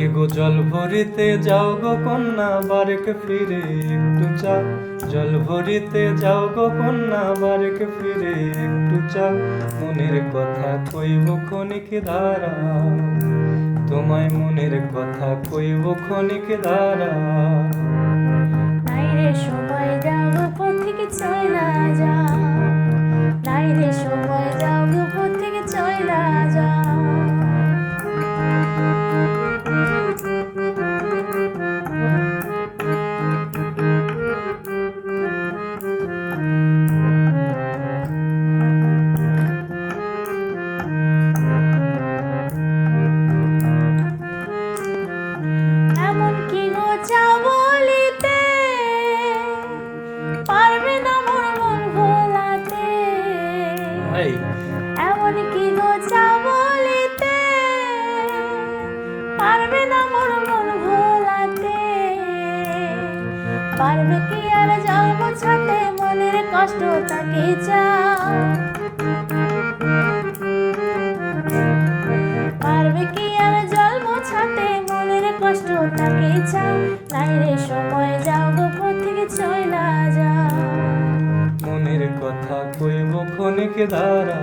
কে গো জল ভরিতে যাও গো কন্যা, বারেকে ফিরে একটু চাও জল ভরিতে যাও গো কন্যা, বারেকে ফিরে একটু চাও মনের কথা কইব ক্ষণিক ধারা তোমায় মনের কথা কইব ক্ষণিক ধারা নাইরে পারবে কি আর জল মোছাতে মনের কষ্ট তাকে চাও। পারবে কি মনের কষ্ট যাও গো থেকে যাও। কথা কইব ক্ষণিক ধারা।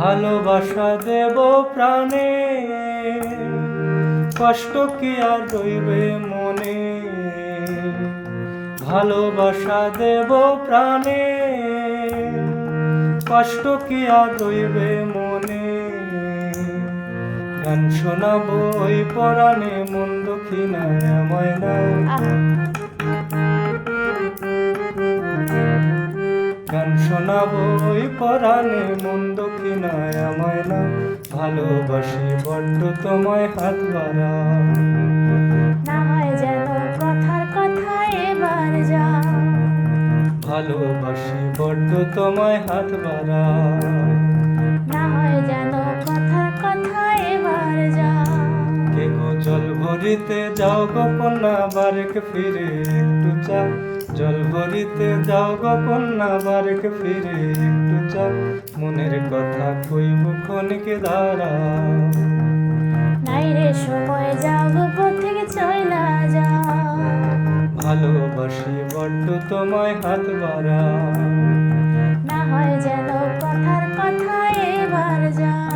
ভালোবাসা দেব প্রাণে, কষ্ট কি আর রইবে মনে? ভালোবাসা দেব প্রাণে, কষ্ট কি আর রইবে মনে? গান শোনাবো ওই পরাণে, মন দক্ষিণায় আমায় না। শোনাবো ওই পরাণে মন দক্ষিণায় আমায় না? ভালোবাসি বড্ড তোমায় হাত বাড়া। না ভালোবাসি বড্ড তোমায় হাত বাড়া। ভরিতে যাও গো কন্যা বারেক ফিরে একটু চাও জল ভরিতে যাও গো কন্যা বারেক ফিরে একটু চাও মনের কথা কইব নাই রে সময় যাও থেকে যাও ভালোবাসি বড্ড তোমায় হাত বাড়া। না হয় যেন কথার কথা এবার যা।